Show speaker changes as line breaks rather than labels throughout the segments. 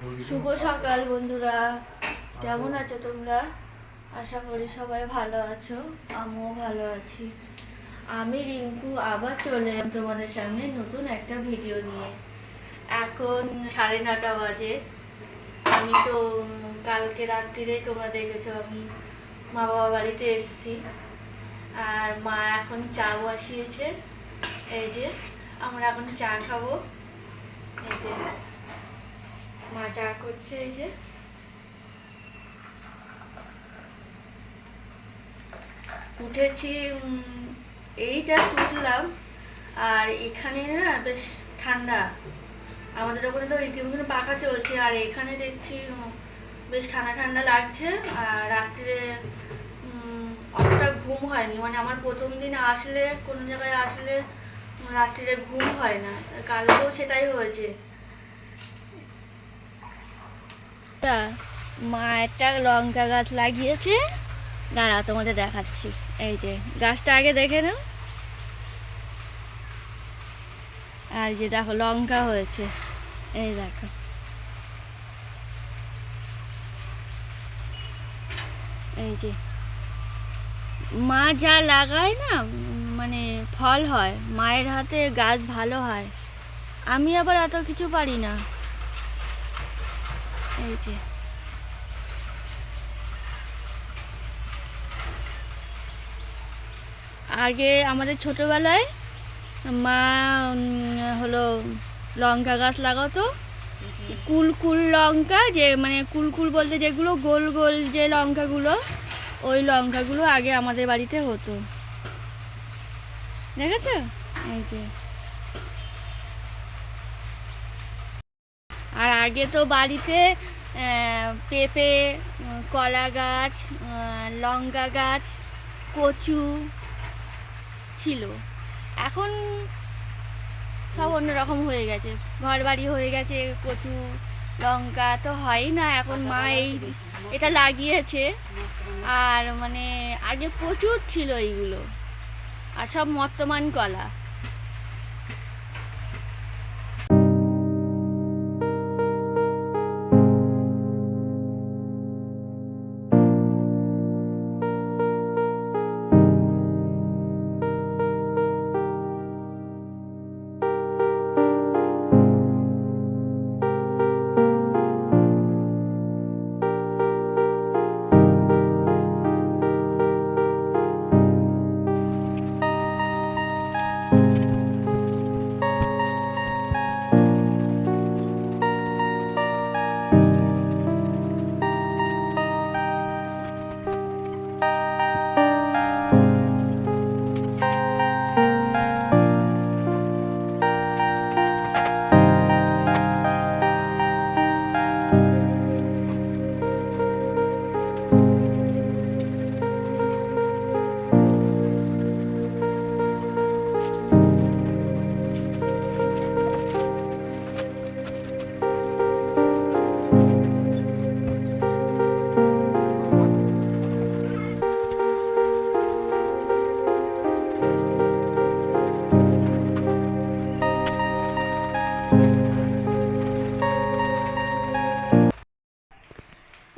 শুভ সকাল বন্ধুরা। কেমন আছো তোমরা? আশা করি সবাই ভালো আছো, আমিও ভালো আছি। আমি রিঙ্কু আবার চলে তোমাদের সামনে নতুন একটা ভিডিও নিয়ে। এখন সাড়ে নটা বাজে। আমি তো কালকে রাত্রিরে তোমরা দেখেছ, আমি মা বাবা বাড়িতে এসেছি। আর মা এখন চা বসিয়েছে। এই যে, আমরা এখন চা খাব। এই যে মা করছে এই যে। উঠেছি এই জাস্ট উঠলাম আর এখানে না বেশ ঠান্ডা। আমাদের ওখানে তো রীতিমতো পাখা চলছে আর এখানে দেখছি বেশ ঠান্ডা ঠান্ডা লাগছে আর রাত্রিরে উম, অতটা ঘুম হয়নি। মানে আমার প্রথম দিন আসলে কোনো জায়গায় আসলে রাত্রিরে ঘুম হয় না। কালকেও সেটাই হয়েছে। মা একটা লঙ্কা গাছ লাগিয়েছে। দাঁড়া, তোমাদের দেখাচ্ছি। এই যে, গাছটা আগে দেখে নাও। আর যে দেখো, লঙ্কা হয়েছে। এই দেখো। এই যে, মা যা লাগায় না মানে ফল হয়, মায়ের হাতে গাছ ভালো হয়। আমি আবার এত কিছু পারি না। এই যে। আগে আমাদের ছোটবেলায় মা হলো লঙ্কা গাছ লাগাতো। কুল কুল লঙ্কা যে মানে কুল কুল বলতে যেগুলো গোল গোল যে লঙ্কাগুলো ওই লঙ্কাগুলো আগে আমাদের বাড়িতে হতো। দেখেছ? এই যে। আর আগে তো বাড়িতে পেঁপে কলা গাছ লঙ্কা গাছ, কচু ছিল। এখন সব অন্যরকম হয়ে গেছে। ঘর বাড়ি হয়ে গেছে, কচু, লঙ্কা তো হয়ই না। এখন মা এই এটা লাগিয়েছে। আর মানে আগে প্রচুর ছিল এইগুলো। আর সব মর্তমান কলা।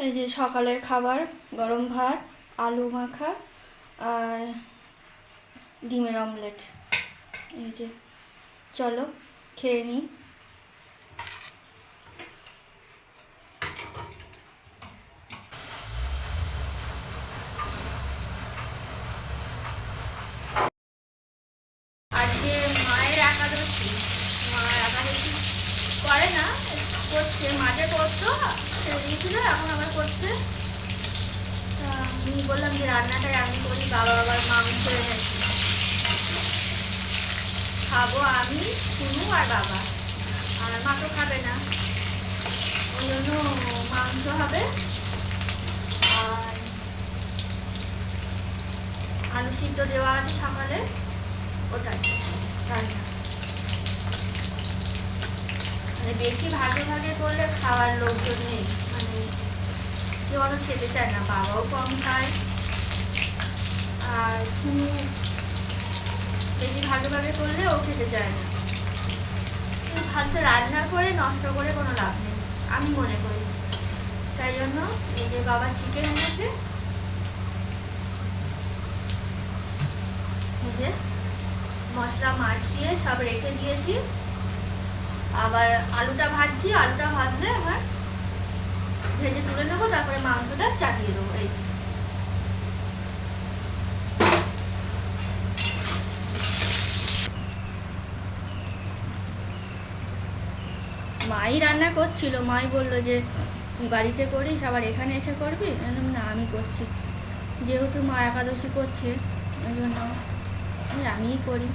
এই যে সকালের খাবার, গরম ভাত, আলু মাখা আর ডিমের অমলেট। এই যে, চলো খেয়ে নিই আজকে মায়ের একাদশী মা একাদশী করে না করছে মাঝে দিয়েছিল, এখন করছে আমি বললাম যে রান্নাটাই করি, বাবা খাব আমি শুনু আর বাবা। আর খাবে না। ওই জন্য মাংস হবে। আর আলু সিদ্ধ দেওয়া আছে সকালে ওটাই। রান্না মানে বেশি ভাগে ভাগে করলে খাওয়ার লোকজন নেই। মানে কেউ খেতে চায় না, বাবাও কম খায়। আর শুনু বেশি ভাগে ভাগে করলে ও খেতে চায় না। কিন্তু রান্না করে নষ্ট করে কোনো লাভ নেই, আমি মনে করি। তাই জন্য এই যে বাবা চিকেন এনেছে মশলা মাখিয়ে সব রেখে দিয়েছি। আবার আলুটা ভাজছি, আলুটা ভাজলে আবার ভেজে তুলে নেব, তারপরে মাংসটা চাটিয়ে দেবো, এই। মাই রান্না করছিল, মাই বলল যে, তুই বাড়িতে করিস, আবার এখানে এসে করবি? না, আমি করছি। যেহেতু মা একাদশী করছে, ওই জন্য আমি আমিই করি।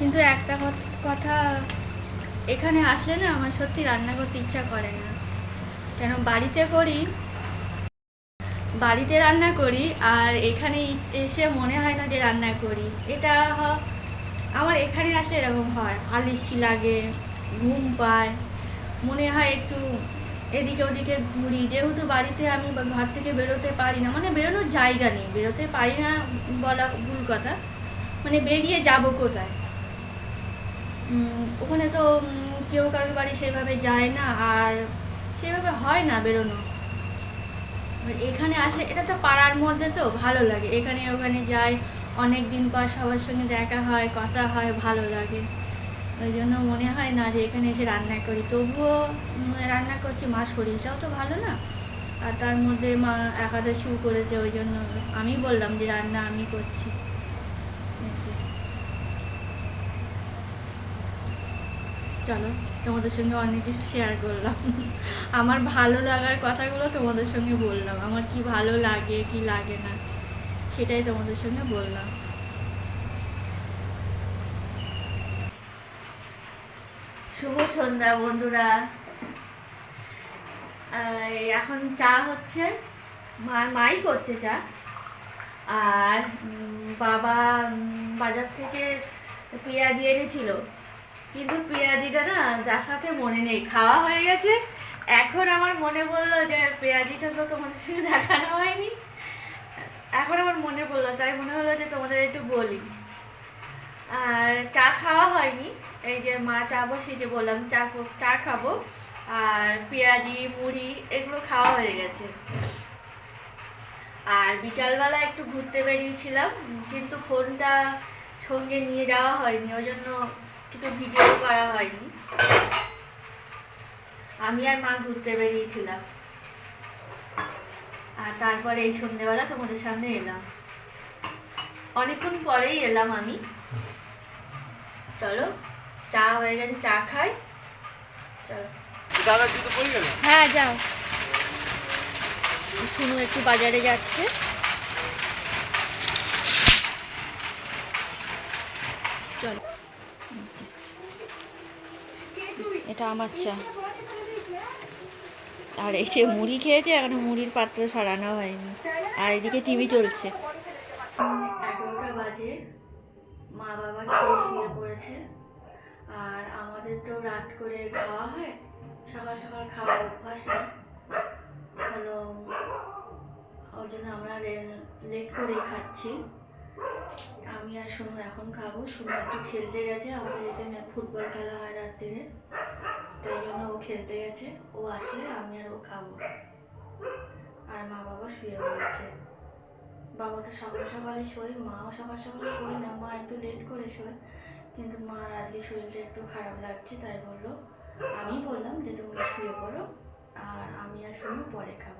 কিন্তু একটা কথা, এখানে আসলে না আমার সত্যি রান্না করতে ইচ্ছা করে না। কেন বাড়িতে করি, বাড়িতে রান্না করি আর এখানে এসে মনে হয় না যে রান্না করি। এটা আমার এখানে আসলে এরকম হয় আলিসি লাগে, ঘুম পায়, মনে হয় একটু এদিকে ওদিকে ঘুরি। যেহেতু বাড়িতে আমি ঘর থেকে বেরোতে পারি না মানে বেরোনোর জায়গা নেই, বেরোতে পারি না বলা ভুল কথা মানে বেরিয়ে যাব কোথায়? ওখানে তো কেউ কারোর বাড়ি সেভাবে যায় না আর সেভাবে হয় না বেরোনো। এখানে আসলে, এটা তো পাড়ার মধ্যে তো ভালো লাগে। এখানে ওখানে যাই অনেক দিন পর সবার সঙ্গে দেখা হয়, কথা হয়, ভালো লাগে। ওই জন্য মনে হয় না যে এখানে এসে রান্না করি। তবুও রান্না করছি মা শরীরটাও তো ভালো না। আর তার মধ্যে মা একাদশীও করেছে, ওই জন্য আমি বললাম যে রান্না আমি করছি এই যে। চলো, তোমাদের সঙ্গে অনেক কিছু শেয়ার করলাম। আমার ভালো লাগার কথাগুলো তোমাদের সঙ্গে বললাম। আমার কি ভালো লাগে, কি লাগে না, সেটাই তোমাদের সঙ্গে বললাম। শুভ সন্ধ্যা বন্ধুরা। এখন চা হচ্ছে, মা, মাই করছে চা। আর বাবা বাজার থেকে পেঁয়াজি এনেছিল। কিন্তু পেঁয়াজিটা না দেখাতে মনে নেই। খাওয়া হয়ে গেছে। এখন আমার মনে পড়ল যে পেঁয়াজিটা তো তোমাদের সঙ্গে দেখানো হয়নি। এখন আমার মনে পড়ল, তাই মনে হলো যে তোমাদের একটু বলি। আর চা খাওয়া হয়নি। এই যে মা চা বসিয়ে যে বললাম, চা চা খাব। আর পেঁয়াজি, মুড়ি এগুলো খাওয়া হয়ে গেছে। আর বিকালবেলা একটু ঘুরতে বেরিয়েছিলাম, কিন্তু ফোনটা সঙ্গে নিয়ে যাওয়া হয়নি। ওই জন্য কিছু ভিডিও করা হয়নি। আমি আর মা ঘুরতে বেরিয়েছিলাম। আর তারপরে এই সন্ধ্যেবেলা তোমাদের সামনে এলাম। অনেকক্ষণ পরেই এলাম আমি। চলো চা হয়ে গেছে চা খাই। চলো।
দাদা জুতো পড়ে গেল
হ্যাঁ যাও। শুনু একটু বাজারে যাচ্ছে। চলো। এটা আমার চা। আর এই যে মুড়ি খেয়েছে, এখনও মুড়ির পাত্র সরানো হয়নি। আর এদিকে টিভি চলছে। এগারোটা বাজে। মা বাবা খেয়ে শুয়ে পড়েছে। আর আমাদের তো রাত করে খাওয়া হয়। সকাল সকাল খাওয়া অভ্যাস না হলো ওই জন্য আমরা লেট করেই খাচ্ছি। আমি আর সোনু এখন খাব। সোনু একটু খেলতে গেছে, আমাদের এখানে ফুটবল খেলা হয় রাত্রিরে তাই জন্য ও খেলতে গেছে। ও আসলে আমি আর ও খাব আর মা বাবা শুয়ে পড়েছে। বাবা তো সকাল সকালে শোয়, মাও সকাল সকাল শোয় না, মা একটু লেট করে শোয়। কিন্তু মার আজকে শরীরটা একটু খারাপ লাগছে, তাই বলল আমি বললাম যে তুমি শুয়ে পড়ো, আর আমি আর শুনু পরে খাব।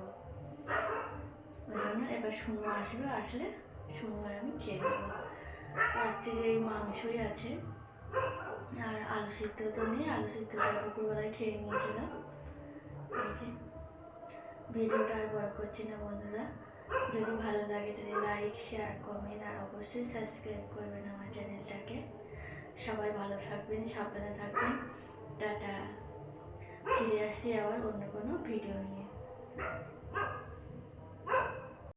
ওই জন্য এবার শুনু আসবে, আসলে আর আমি খেয়ে নেব রাত্রিরে এই মাংসই আছে। আর আলু সিদ্ধ তো নেই, আলু সিদ্ধটা দুপুরবেলায় খেয়ে নিয়েছিলাম। এই যে, ভিডিওটা আর বড় করছি না বন্ধুরা। যদি ভালো লাগে তাহলে লাইক শেয়ার কমেন্ট আর অবশ্যই সাবস্ক্রাইব করবেন আমার চ্যানেলটাকে। সবাই ভালো থাকবেন, সাবধানে থাকবেন। টাটা। ফিরে আসছি আবার অন্য কোনো ভিডিও নিয়ে।